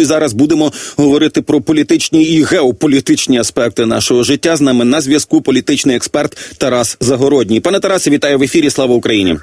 І зараз будемо говорити про політичні і геополітичні аспекти нашого життя. З нами на зв'язку політичний експерт Тарас Загородній. Пане Тарасе, вітаю в ефірі. Слава Україні.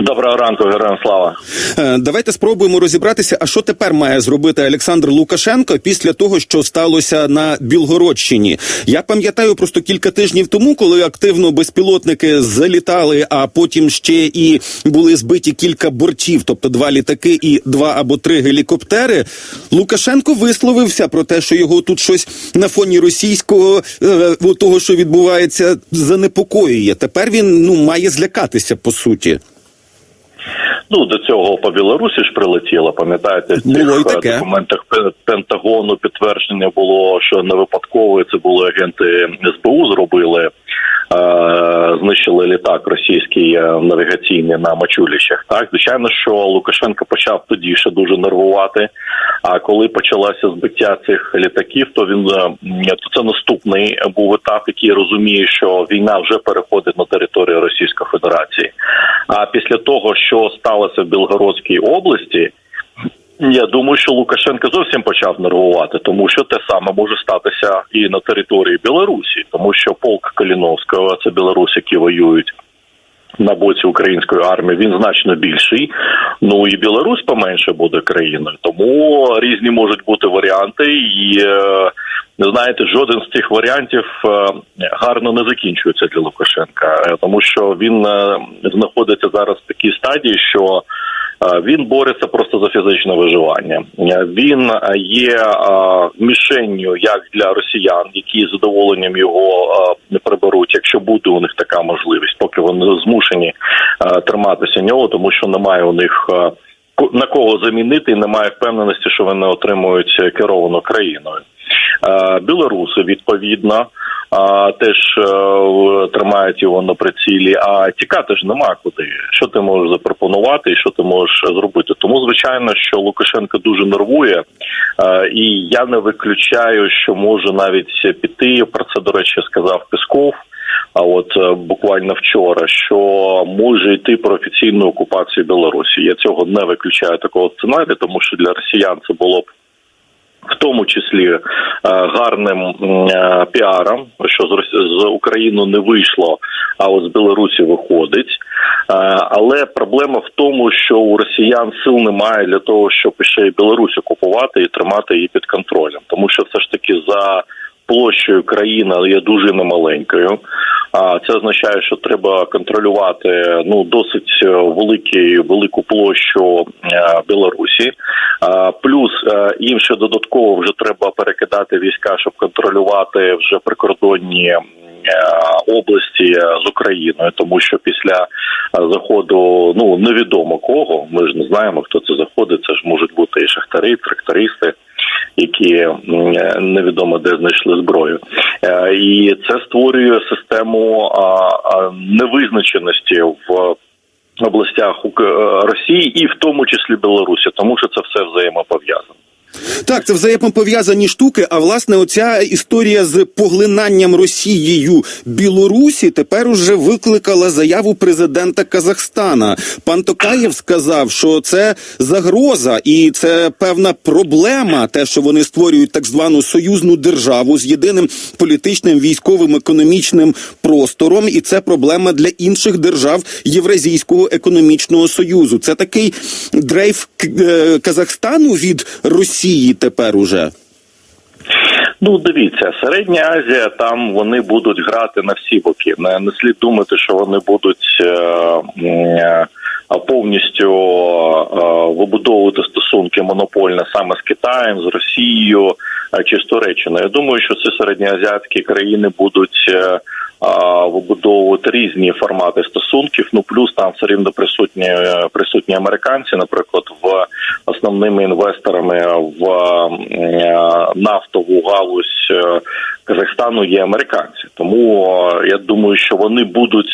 Доброго ранку, героям слава. Е, Давайте спробуємо розібратися, а що тепер має зробити Олександр Лукашенко після того, що сталося на Білгородщині. Я пам'ятаю просто кілька тижнів тому, коли активно безпілотники залітали, а потім ще і були збиті кілька бортів, тобто два літаки і два або три гелікоптери. Лукашенко висловився про те, що його тут щось на фоні російського е, того, що відбувається, занепокоює. Тепер він ну має злякатися по суті. Ну до цього по Білорусі ж прилетіло. Пам'ятаєте, Було і цих е, документах Пе- Пентагону підтвердження було, що не випадково це були агенти СБУ зробили. Е, Знищили літак російський е, навігаційний на Мачуліщах. Так, звичайно, що Лукашенко почав тоді ще дуже нервувати. А коли почалося збиття цих літаків, то він е, то це наступний був етап, який розуміє, що війна вже переходить на територію Російської Федерації. А після того, що сталося в Білгородській області, я думаю, що Лукашенко зовсім почав нервувати, тому що те саме може статися і на території Білорусі, тому що полк Каліновського це Білорусь, які воюють. На боці української армії він значно більший. Ну і Білорусь поменше буде країною. Тому різні можуть бути варіанти, і е, знаєте, жоден з цих варіантів е, гарно не закінчується для Лукашенка, е, тому що він знаходиться зараз в такій стадії, що він бореться просто за фізичне виживання. Е, Він е, є е, мішенню як для росіян, які з задоволенням його е, не приберуть, якщо буде у них така можливість, поки вони змушені е, триматися нього, тому що немає у них. е, На кого замінити, і немає впевненості, що вони отримують е, керовану країною. Е, Білоруси відповідно а, теж е, тримають його на прицілі. А тікати ж нема куди. Що ти можеш запропонувати і що ти можеш зробити? Тому звичайно, що Лукашенко дуже нервує, е, і я не виключаю, що може навіть піти. Про це до речі сказав Песков. А от е, буквально вчора, що може йти про офіційну окупацію Білорусі. Я цього не виключаю такого сценарію, тому що для росіян це було б тому числі е, гарним е, піаром, що з України не вийшло, а от з Білорусі виходить. Е, Але проблема в тому, що у росіян сил немає для того, щоб ще й Білорусь окупувати і тримати її під контролем, тому що все ж таки за площею країна є дуже немаленькою. А це означає, що треба контролювати ну досить е, великий велику площу е, Білорусі. Плюс е, їм ще додатково вже треба перекидати війська, щоб контролювати вже прикордонні. Області з Україною, тому що після заходу ну невідомо кого. Ми ж не знаємо, хто це заходить. Це ж можуть бути і шахтари, і трактористи, які е, невідомо де знайшли зброю, Е, і це створює систему невизначеності в областях е, Росії і в тому числі Білорусі, тому що це все взаємопов'язано. Так, це взаємопов'язані штуки. А власне, оця історія з поглинанням Росією Білорусі тепер уже викликала заяву президента Казахстана. Пан Токаєв сказав, що це загроза і це певна проблема, те, що вони створюють так звану союзну державу з єдиним політичним, військовим, економічним простором, і це проблема для інших держав Євразійського економічного союзу. Це такий дрейф е, Казахстану від Росії тепер уже. Ну, дивіться, середня Азія, там вони будуть грати на всі боки. Не, не слід думати, що вони будуть е, е, повністю е, вибудовувати стосунки монопольно саме з Китаєм, з Росією е, чи з Туреччиною. Я думаю, що ці середньоазіатські країни будуть. е, Вибудовувати різні формати стосунків. Ну плюс там все рівно присутні е, присутні американці, наприклад, в основними інвесторами в е, нафтову галузь е, Казахстану є американці. Тому я думаю, що вони будуть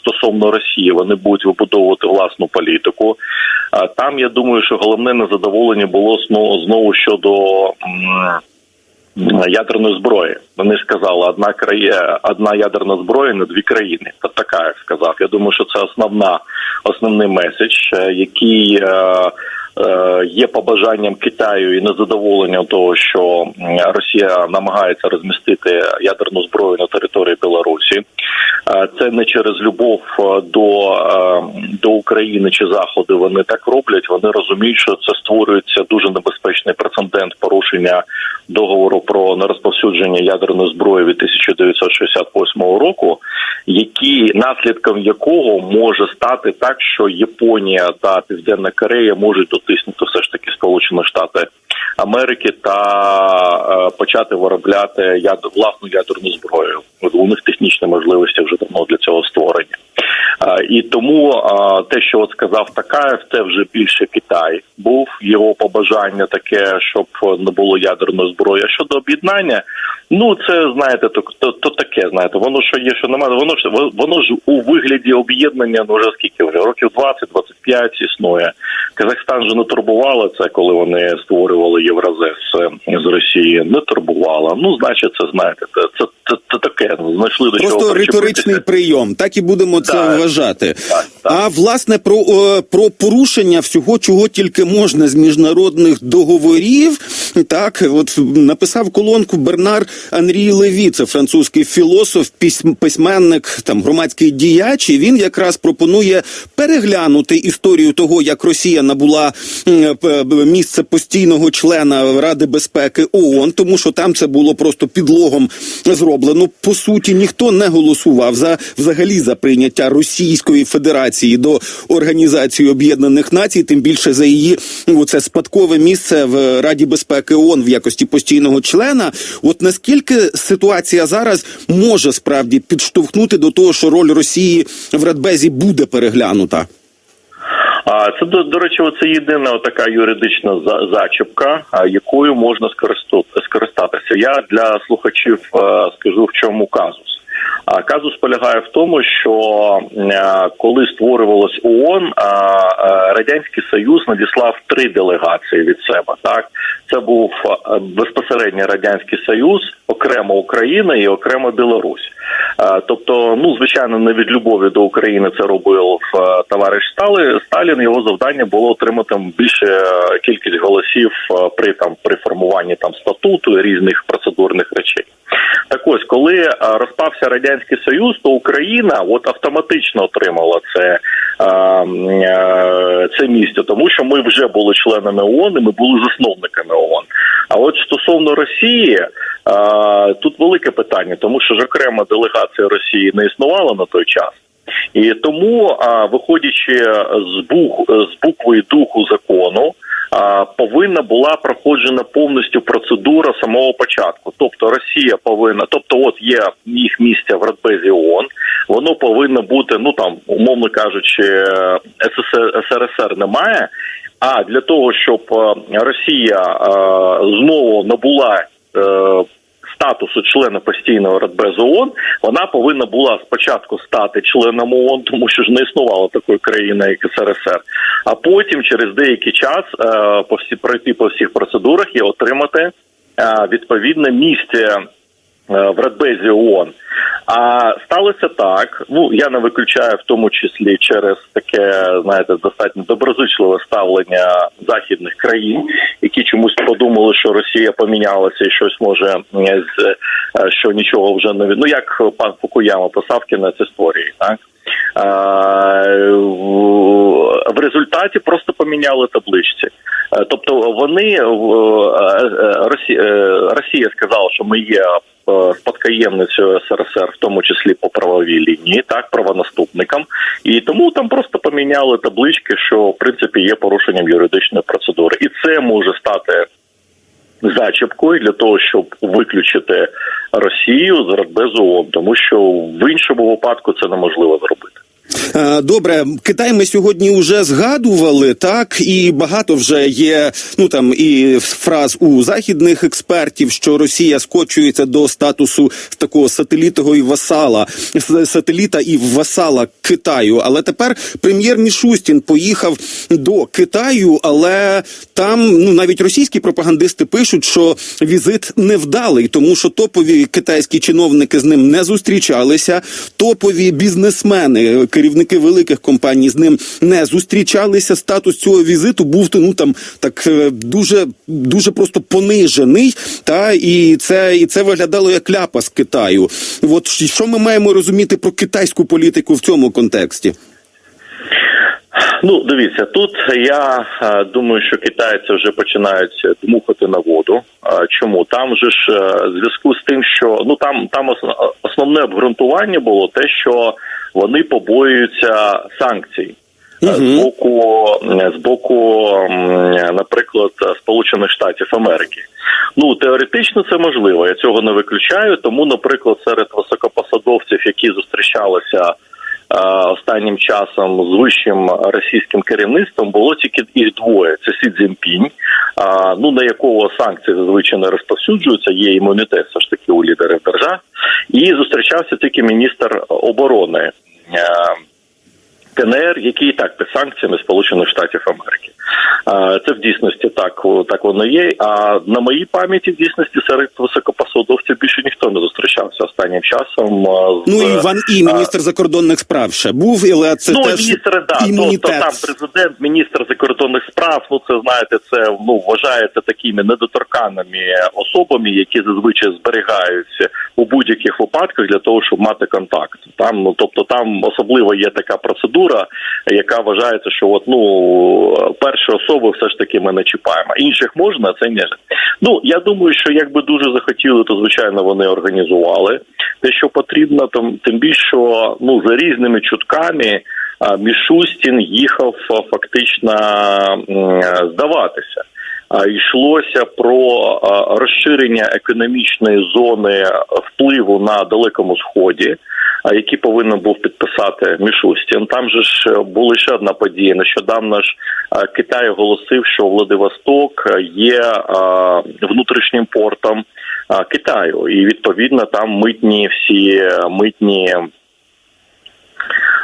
стосовно Росії, вони будуть вибудовувати власну політику. Там я думаю, що головне незадоволення було знову щодо. Ядерної зброї вони сказали, одна країна, одна ядерна зброя на дві країни. Та така як сказав. Я думаю, що це основна основний меседж, е, який е, е, є побажанням Китаю і незадоволенням того, що Росія намагається розмістити ядерну зброю на території Білорусі. Це не через любов до, до України чи Заходу. Вони так роблять. Вони розуміють, що це створюється дуже небезпечний прецедент порушення договору про нерозповсюдження ядерної зброї від 1968 року, які наслідком якого може стати так, що Японія та Південна Корея можуть дотиснути все ж таки Сполучені Штати Америки та е, почати виробляти яд... власну ядерну зброю. У них технічні можливості вже давно для цього створені. І тому те, що от сказав Такаєв, це вже більше Китай був його побажання таке, щоб не було ядерної зброї. А щодо об'єднання, ну це знаєте, то, то, то таке, знаєте, воно що є, що немає. Воно ж воно ж у вигляді об'єднання ну вже скільки вже років 20-25 існує. Казахстан же не турбувало це, коли вони створювали Євразес е, з Росії. Не турбувало. Ну, значить, це знаєте, це це, це, це таке. ну, Знайшли до Просто причепитися. риторичний прийом, так і будемо це Так. вважати. Так, так. А власне про, про порушення всього, чого тільки можна з міжнародних договорів. Так, от написав колонку Бернар Анрій Леві, це французький філософ, письм- письменник, там громадський діяч. І він якраз пропонує переглянути історію того, як Росія набула місце постійного члена Ради безпеки ООН, тому що там це було просто підлогом зроблено. По суті, ніхто не голосував за взагалі за прийняття Російської Федерації до Організації Об'єднаних Націй, тим більше за її ну, це спадкове місце в Раді безпеки ООН в якості постійного члена. От наскільки ситуація зараз може справді підштовхнути до того, що роль Росії в Радбезі буде переглянута? А це до, до речі, це єдина така юридична за- зачіпка, якою можна скористатися. Я для слухачів е, скажу в чому казус. Казус полягає в тому, що е, коли створювалось ООН, е, радянський союз надіслав три делегації від себе. Так це був е, безпосередньо радянський союз, окремо Україна і окремо Білорусь. Е, Тобто, ну звичайно, не від любові до України це робив е, товариш Стали Сталін. Його завдання було отримати більше е, кількість голосів е, при там при формуванні там статуту і різних процедурних речей. Ось, коли е, розпався радянський союз, то Україна от автоматично отримала це, е, е, це місце, тому що ми вже були членами ООН, і ми були засновниками ООН. А от стосовно Росії, тут велике питання, тому що ж окрема делегація Росії не існувала на той час. І тому, виходячи з бух з букви духу закону, повинна була проходжена повністю процедура самого початку. Тобто Росія повинна, тобто, от є їх місце в Радбезі ООН, воно повинно бути, ну там, умовно кажучи, СССР, СРСР немає. А для того, щоб е, Росія е, знову набула. Статусу члена постійного Радбезу ООН, вона повинна була спочатку стати членом ООН, тому що ж не існувало такої країни, як СРСР. А потім, через деякий час, е, пройти по всіх процедурах і отримати е, відповідне місце в Радбезі ООН. А сталося так. Ну я не виключаю в тому числі через таке, знаєте, достатньо доброзичливе ставлення західних країн, які чомусь подумали, що Росія помінялася і щось може е, е, що нічого вже не від... Ну, як пан Фукуяма писав кінець історії, так. Е, в- результаті просто поміняли табличці. Е, Тобто вони е, е, Росія, сказала, що ми є спадкоємницею СРСР, в тому числі по правовій лінії, так правонаступникам, і тому там просто поміняли таблички, що в принципі є порушенням юридичної процедури, і це може стати зачіпкою для того, щоб виключити Росію з Радбезу ООН, тому що в іншому випадку це неможливо зробити. Е, Добре, Китай ми сьогодні вже згадували, так і багато вже є. Ну там і фраз у західних експертів, що Росія скочується до статусу такого сателітого і васала, сателіта і васала Китаю. Але тепер прем'єр Мішустін поїхав до Китаю, але там ну навіть російські пропагандисти пишуть, що візит невдалий, тому що топові китайські чиновники з ним не зустрічалися. Топові бізнесмени, керівники представники великих компаній з ним не зустрічалися. Статус цього візиту був ну там так е, дуже дуже просто понижений. Та і це і це виглядало як ляпа з Китаю. От що ми маємо розуміти про китайську політику в цьому контексті? Ну, дивіться, тут я е, думаю, що китайці вже починають дмухати на воду. Е, Чому там же ж е, зв'язку з тим, що ну там там основне обґрунтування було те, що вони побоюються санкцій. е, З боку з боку, наприклад, Сполучених Штатів Америки, ну теоретично це можливо. Я цього не виключаю. Тому, наприклад, серед високопосадовців, які зустрічалися останнім часом з вищим російським керівництвом було тільки їх двоє: це Сі Цзіньпінь, а, ну на якого санкції зазвичай не розповсюджуються, є імунітет все ж таки у лідерів держав, і зустрічався тільки міністр оборони. е, КНР, який і так під санкціями Сполучених Штатів Америки. Е, Це в дійсності так, так воно є. А на моїй пам'яті в дійсності серед високопосадовців більше ніхто не зустрічався останнім часом. е, з- Ну і Ван І, міністр закордонних справ, ще був, але це ну, теж міністр, да, імунітет. то, то там президент, міністр закордонних справ. Ну це знаєте, це ну вважається такими недоторканими особами, які зазвичай зберігаються у будь-яких випадках для того, щоб мати контакт. Там ну тобто, там особливо є така процедура, яка вважається, що от ну перші особи все ж таки ми не чіпаємо. Інших можна, а це ні. Ну я думаю, що якби дуже захотіли, то звичайно вони організували те, що потрібно, там тим більше що, ну за різними чутками. Мішустін їхав фактично здаватися. Йшлося про розширення економічної зони впливу на далекому сході, який повинен був підписати Мішустін. Там же ж була ще одна подія. Нещодавно ж Китай оголосив, що Владивосток є внутрішнім портом Китаю, і відповідно там митні всі митні.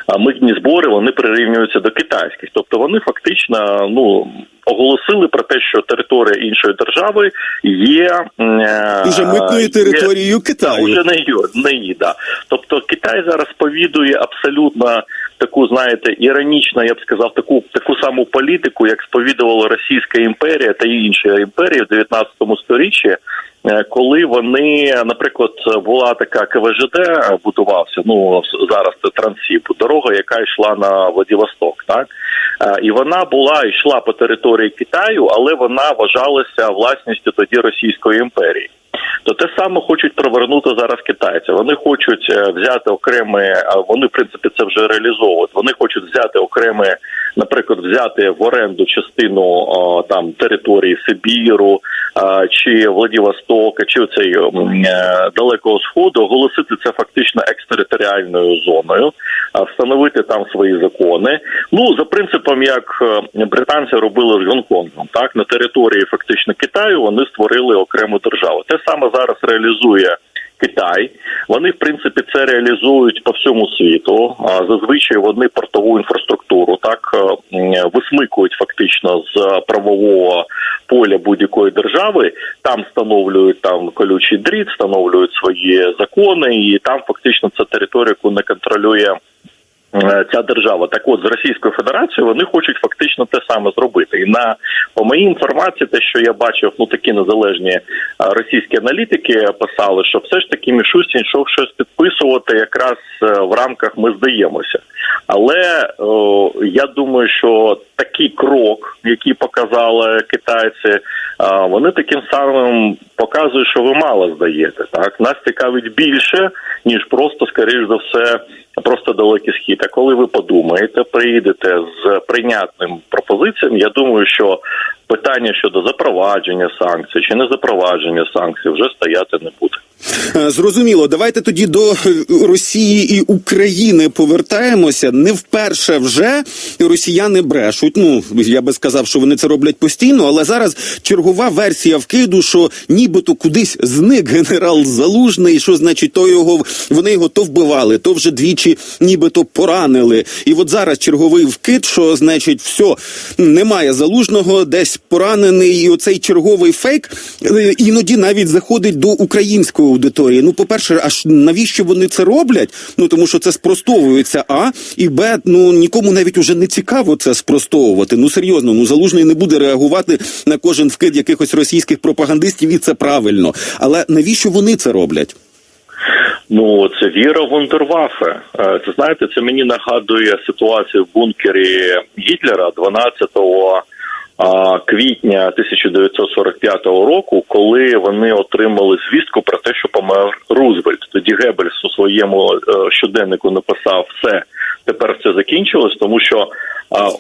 А митні збори вони прирівнюються до китайських, тобто вони фактично ну оголосили про те, що територія іншої держави є е, Уже митною є- територією Китаю. Уже не її, не її, да. Тобто Китай зараз сповідує абсолютно таку, знаєте, іронічно, я б сказав, таку таку саму політику, як сповідувала Російська імперія та інші імперії в 19 сторіччі. е, Коли вони, наприклад, була така КВЖД будувався. Ну зараз це Трансіб, дорога, яка йшла на Владивосток, так Е, і вона була йшла по території Китаю, але вона вважалася власністю тоді Російської імперії. То те саме хочуть провернути зараз китайці. Вони хочуть е, взяти окреме, вони в принципі це вже реалізовують. Вони хочуть взяти окреме, наприклад, взяти в оренду частину там території Сибіру чи Владивостока, чи цей далекого сходу, оголосити це фактично екстериторіальною зоною, встановити там свої закони. Ну за принципом, як е, британці робили з Гонконгом, так на території фактично Китаю вони створили окрему державу. Те саме зараз реалізує. Китай вони в принципі це реалізують по всьому світу. Зазвичай вони портову інфраструктуру так е, висмикують фактично з правового поля будь-якої держави. Там встановлюють там колючий дріт, встановлюють свої закони, і там фактично це територія, яку не контролює. Е, Ця держава так от з Російською Федерацією вони хочуть фактично те саме зробити. І на по моїй інформації, те, що я бачив, ну такі незалежні е, російські аналітики писали, що все ж таки Мішустін йшов щось підписувати якраз е, в рамках ми здаємося. Але о, я думаю, що такий крок, який показали китайці, вони таким самим показують, що ви мало здаєте. Так нас цікавить більше ніж просто, скоріш за все, просто далекий схід. А коли ви подумаєте, приїдете з прийнятним пропозиціям, я думаю, що питання щодо запровадження санкцій чи не запровадження санкцій вже стояти не буде. Е, Зрозуміло, давайте тоді до Росії і України повертаємося. Не вперше вже росіяни брешуть. Ну я би сказав, що вони це роблять постійно, але зараз чергова версія вкиду, що нібито кудись зник генерал Залужний. Що значить, то його вони його то вбивали, то вже двічі нібито поранили. І от зараз черговий вкид, що значить, все немає залужного, десь поранений, і оцей черговий фейк е, іноді навіть заходить до української аудиторії. Ну, по-перше, аж навіщо вони це роблять? Ну тому що це спростовується. А і Б, ну нікому навіть уже не цікаво це спростовувати. Ну серйозно, ну залужний не буде реагувати на кожен вкид якихось російських пропагандистів, і це правильно. Але навіщо вони це роблять? Ну, це віра в Вундерваффе. Е, Це знаєте, це мені нагадує ситуацію в бункері Гітлера 12 а, квітня 1945 року, коли вони отримали звістку про те, що помер Рузвельт. Тоді Геббельс у своєму е, щоденнику написав все. Тепер це закінчилось, тому що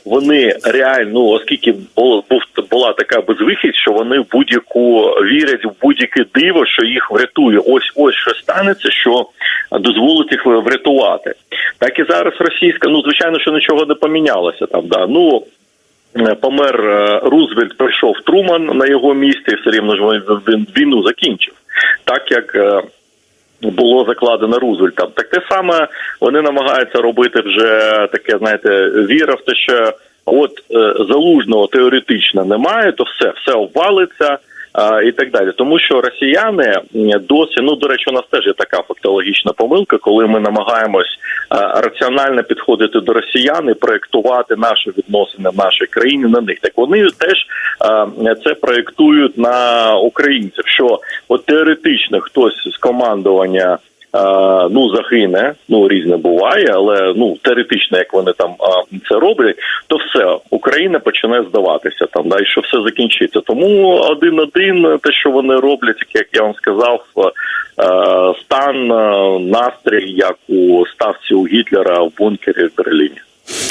вони реально, ну, оскільки був була така безвихідь, що вони будь-яку вірять в будь-яке диво, що їх врятує. Ось ось що станеться, що дозволить їх врятувати. Так і зараз російська, ну звичайно, що нічого не помінялося там. Да. Ну помер е, Рузвельт, прийшов Труман на його місці, і все рівно ж він- війну закінчив. Так як е, було закладено Рузвельтом. Так те саме вони намагаються робити вже таке, знаєте, віра в те, що от е, залужного теоретично немає, то все, все обвалиться. І так далі, тому що росіяни досі, ну до речі, у нас теж є така фактологічна помилка, коли ми намагаємось раціонально підходити до росіян і проєктувати наші відносини в нашій країні на них. Так вони теж це проєктують на українців. Що от теоретично хтось з командування. Е, Ну, загине, ну різне буває, але ну теоретично, як вони там це роблять, то все Україна почне здаватися там, да, і що все закінчиться. Тому один-один, те, що вони роблять, як я вам сказав, е, стан, е, настрій, як у ставці у Гітлера в бункері в Берліні.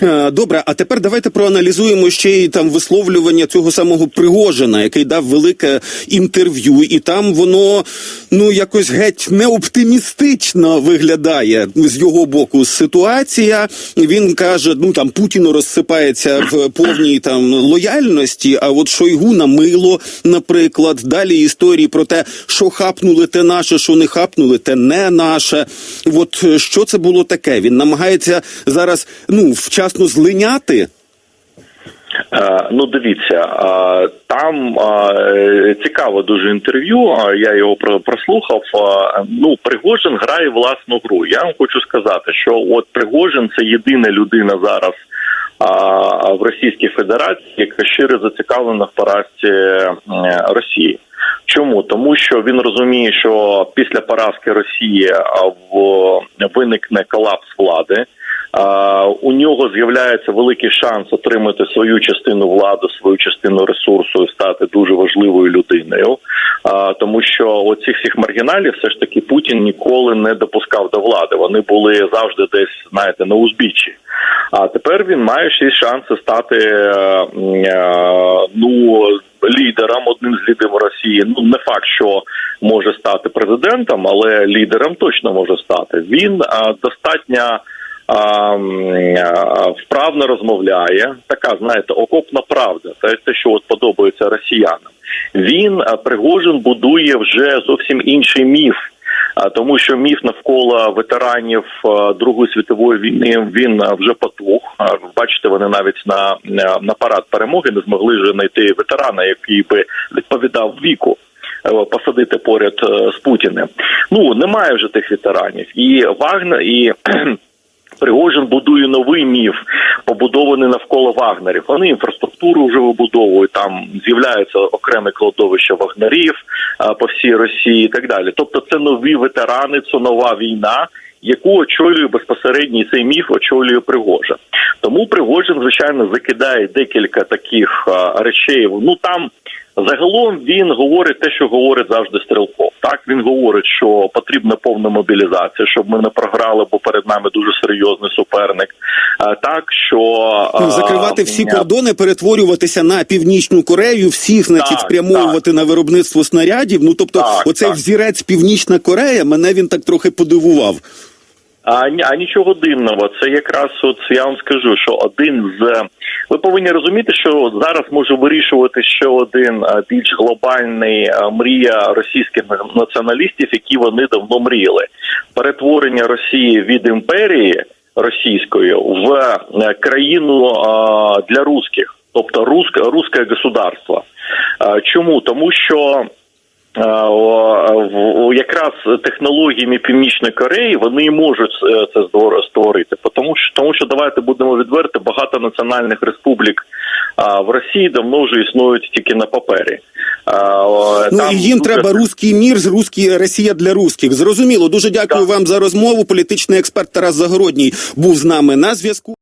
Е, Добре, а тепер давайте проаналізуємо ще й там висловлювання цього самого Пригожина, який дав велике інтерв'ю, і там воно ну якось геть неоптимістично виглядає з його боку ситуація. Він каже: ну там Путіну розсипається в повній там лояльності. А от Шойгу на мило, наприклад, далі історії про те, що хапнули те наше, що не хапнули, те не наше. От е, що це було таке? Він намагається зараз ну вчасно злиняти. Е, Ну, дивіться, е, там е, цікаве дуже інтерв'ю. Я його прослухав. Ну, Пригожин грає власну гру. Я вам хочу сказати, що от Пригожин це єдина людина зараз в Російській Федерації, яка щиро зацікавлена в поразці Росії. Чому? Тому що він розуміє, що після поразки Росії в виникне колапс влади. У нього з'являється великий шанс отримати свою частину влади, свою частину ресурсу і стати дуже важливою людиною. Тому що оцих всіх маргіналів все ж таки Путін ніколи не допускав до влади. Вони були завжди десь, знаєте, на узбіччі. А тепер він має й шанси стати е, е, ну лідером, одним з лідерів Росії. Ну не факт, що може стати президентом, але лідером точно може стати. Він е, достатньо. Вправно розмовляє, така знаєте, окопна правда. Це те, що от подобається росіянам. Він Пригожин будує вже зовсім інший міф. Тому що міф навколо ветеранів Другої світової війни він вже потух. Бачите, вони навіть на, на, на парад перемоги не змогли вже знайти ветерана, який би відповідав віку. е, Посадити поряд е, з Путіним. Ну немає вже тих ветеранів, і Вагнер і Пригожин будує новий міф, побудований навколо вагнерів. Вони інфраструктуру вже вибудовують. Там з'являються окреме кладовище вагнерів по всій Росії і так далі. Тобто, це нові ветерани, це нова війна. Яку очолює безпосередньо цей міф очолює Пригожин. Тому Пригожин, звичайно, закидає декілька таких а, речей. Ну там загалом він говорить те, що говорить завжди Стрелков. Так він говорить, що потрібна повна мобілізація, щоб ми не програли, бо перед нами дуже серйозний суперник. Так що Ну, закривати всі а, кордони, перетворюватися на північну Корею, всіх, значить, Так, спрямовувати на виробництво снарядів. Ну тобто, Так, оцей так. взірець Північна Корея мене він так трохи подивував. А, а нічого дивного, це якраз от я вам скажу, що один з ви повинні розуміти, що зараз може вирішувати ще один більш глобальний мрія російських націоналістів, які вони давно мріяли. Перетворення Росії від імперії російської в країну для русських, тобто русське государство. Чому? Тому що о, якраз технологіями Північної Кореї вони можуть е, це створити. Тому що тому, що давайте будемо відверти, багато національних республік в Росії давно вже існують тільки на папері. Ну там і їм дуже- треба руський мір, з руський Росія для русських. Зрозуміло. Дуже дякую Так. вам за розмову. Політичний експерт Тарас Загородній був з нами на зв'язку.